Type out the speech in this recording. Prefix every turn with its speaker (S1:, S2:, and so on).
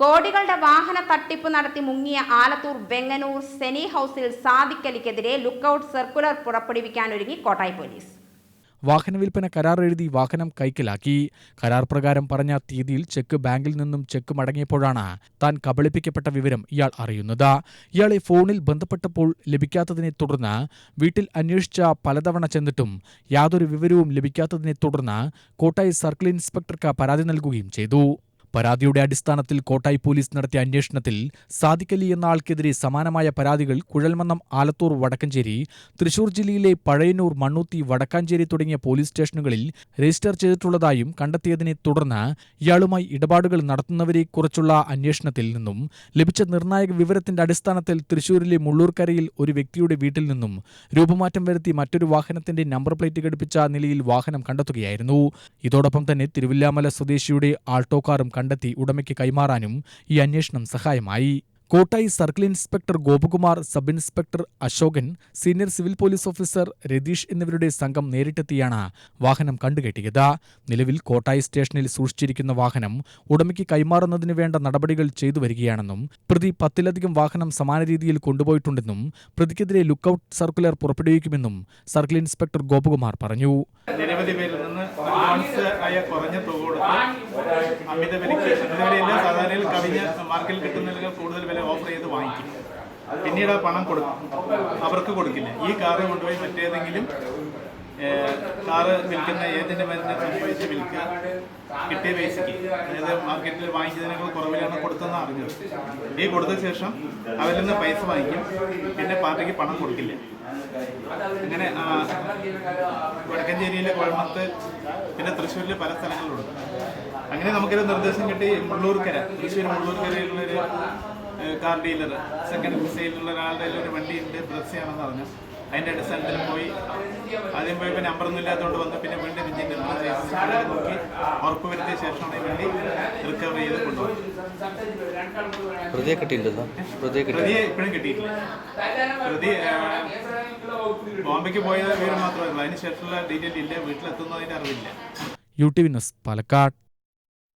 S1: കോടികളുടെ വാഹന തട്ടിപ്പ് നടത്തി മുങ്ങിയ ആലത്തൂർ വെങ്ങനൂർ സെനി ഹൗസിൽ സാദിക്കലിക്കെതിരെ ലുക്കൌട്ട് സർക്കുലർ പുറപ്പെടുവിക്കാനൊരുങ്ങി കോട്ടായി പോലീസ്.
S2: വാഹന വിൽപ്പന കരാർ എഴുതി വാഹനം കൈക്കലാക്കി. കരാർ പ്രകാരം പറഞ്ഞ തീയതിയിൽ ചെക്ക് ബാങ്കിൽ നിന്നും ചെക്ക് മടങ്ങിയപ്പോഴാണ് താൻ കബളിപ്പിക്കപ്പെട്ട വിവരം ഇയാൾ അറിയുന്നത്. ഇയാളെ ഫോണിൽ ബന്ധപ്പെട്ടപ്പോൾ ലഭിക്കാത്തതിനെ തുടർന്ന് വീട്ടിൽ അന്വേഷിച്ച പലതവണ ചെന്നിട്ടും യാതൊരു വിവരവും ലഭിക്കാത്തതിനെ തുടർന്ന് കോട്ടായി സർക്കിൾ ഇൻസ്പെക്ടർക്ക് പരാതി നൽകുകയും ചെയ്തു. പരാതിയുടെ അടിസ്ഥാനത്തിൽ കോട്ടായി പോലീസ് നടത്തിയ അന്വേഷണത്തിൽ സാദിഖലി എന്ന ആൾക്കെതിരെ സമാനമായ പരാതികൾ കുഴൽമന്നം ആലത്തൂർ വടക്കഞ്ചേരി തൃശൂർ ജില്ലയിലെ പഴയന്നൂർ മണ്ണൂത്തി വടക്കാഞ്ചേരി തുടങ്ങിയ പോലീസ് സ്റ്റേഷനുകളിൽ രജിസ്റ്റർ ചെയ്തിട്ടുള്ളതായും കണ്ടെത്തിയതിനെ തുടർന്ന് ഇയാളുമായി ഇടപാടുകൾ നടത്തുന്നവരെക്കുറിച്ചുള്ള അന്വേഷണത്തിൽ നിന്നും ലഭിച്ച നിർണായക വിവരത്തിന്റെ അടിസ്ഥാനത്തിൽ തൃശൂരിലെ മുള്ളൂർക്കരയിൽ ഒരു വ്യക്തിയുടെ വീട്ടിൽ നിന്നും രൂപമാറ്റം വരുത്തി മറ്റൊരു വാഹനത്തിന്റെ നമ്പർ പ്ലേറ്റ് ഘടിപ്പിച്ച നിലയിൽ വാഹനം കണ്ടെത്തുകയായിരുന്നു. ഇതോടൊപ്പം തന്നെ തിരുവില്ലാമല സ്വദേശിയുടെ ആൾട്ടോ കാറും കണ്ടെത്തി ഉടമയ്ക്ക് കൈമാറാനും ഈ അന്വേഷണം സഹായമായി. Kottayi circle inspector Gopakumar sub inspector Ashokan senior civil police officer Ratheesh എന്നിവരുടെ സംഘം നേരിട്ടെത്തിയാണ് വാഹനം കണ്ടുകെട്ടിയത്. നിലവിൽ കോട്ടായി സ്റ്റേഷനിൽ സൂക്ഷിച്ചിരിക്കുന്ന വാഹനം ഉടമയ്ക്ക് കൈമാറുന്നതിന് വേണ്ട നടപടികൾ ചെയ്തു വരികയാണെന്നും പ്രതി പത്തിലധികം വാഹനം സമാന രീതിയിൽ കൊണ്ടുപോയിട്ടുണ്ടെന്നും പ്രതിക്കെതിരെ ലുക്കൌട്ട് സർക്കുലർ പുറപ്പെടുവിക്കുമെന്നും സർക്കിൾ ഇൻസ്പെക്ടർ ഗോപകുമാർ പറഞ്ഞു.
S3: നിരവധി പേരിൽ നിന്ന് ആയ കുറഞ്ഞ തുക അമിത വിലയ്ക്ക് അമിത വിലയില്ല സാധാരണയിൽ കവിഞ്ഞ മാർക്കറ്റിൽ കിട്ടുന്നതിൽ കൂടുതൽ വില ഓഫർ ചെയ്ത് വാങ്ങിക്കും. പിന്നീട് ആ പണം കൊടുക്കും. അവർക്ക് കൊടുക്കില്ല. ഈ കാറ് കൊണ്ടുപോയി മറ്റേതെങ്കിലും കാറ് വിൽക്കുന്ന ഏജന്റ് മരുന്ന് സംഭവിച്ച് വിൽക്കുക കിട്ടിയ പൈസയ്ക്ക് അതായത് മാർക്കറ്റിൽ വാങ്ങിച്ചതിനേക്കാൾ കുറവിലാണ് കൊടുത്തതെന്ന് അറിഞ്ഞത്. ഈ കൊടുത്ത ശേഷം അവരിൽ നിന്ന് പൈസ വാങ്ങിക്കും. പിന്നെ പാർട്ടിക്ക് പണം കൊടുക്കില്ല. അങ്ങനെ വടക്കഞ്ചേരിയിലെ കോഴമത്ത് പിന്നെ തൃശ്ശൂരിലെ പല സ്ഥലങ്ങളിലുണ്ട് അങ്ങനെ നമുക്കൊരു നിർദ്ദേശം കിട്ടി മുള്ളൂർക്കര. തൃശ്ശൂർ മുള്ളൂർക്കരയിലുള്ളൊരു കാർ ഡീലർ സെക്കൻഡ് സെയിലുള്ള ഒരാളുടെ ഒരു വണ്ടി ഉണ്ട് ബ്രസ്സാണെന്ന് പറഞ്ഞു. അതിന്റെ അടിസ്ഥാനത്തിൽ പോയി. ആദ്യം പോയപ്പോൾ നമ്പറൊന്നും ഇല്ലാത്തതുകൊണ്ട് വന്ന് പിന്നെ വീണ്ടും ഇഞ്ചിന്റെ നോക്കി. ഉറപ്പ് വരുത്തിയ ശേഷമാണ് ഈ വണ്ടി റിക്കവർ ചെയ്ത് കൊണ്ടുപോകുന്നത്
S4: പ്രതിയെ
S3: ഇപ്പോഴും കിട്ടിയിട്ടില്ല. പ്രതി ബോംബെക്ക് പോയത് വിവരം മാത്രമല്ല അതിന് ശേഷമുള്ള ഡീറ്റെയിൽ ഇല്ല. വീട്ടിലെത്തുന്നതിന്റെ അറിവില്ല.
S2: U T V news Palakkad.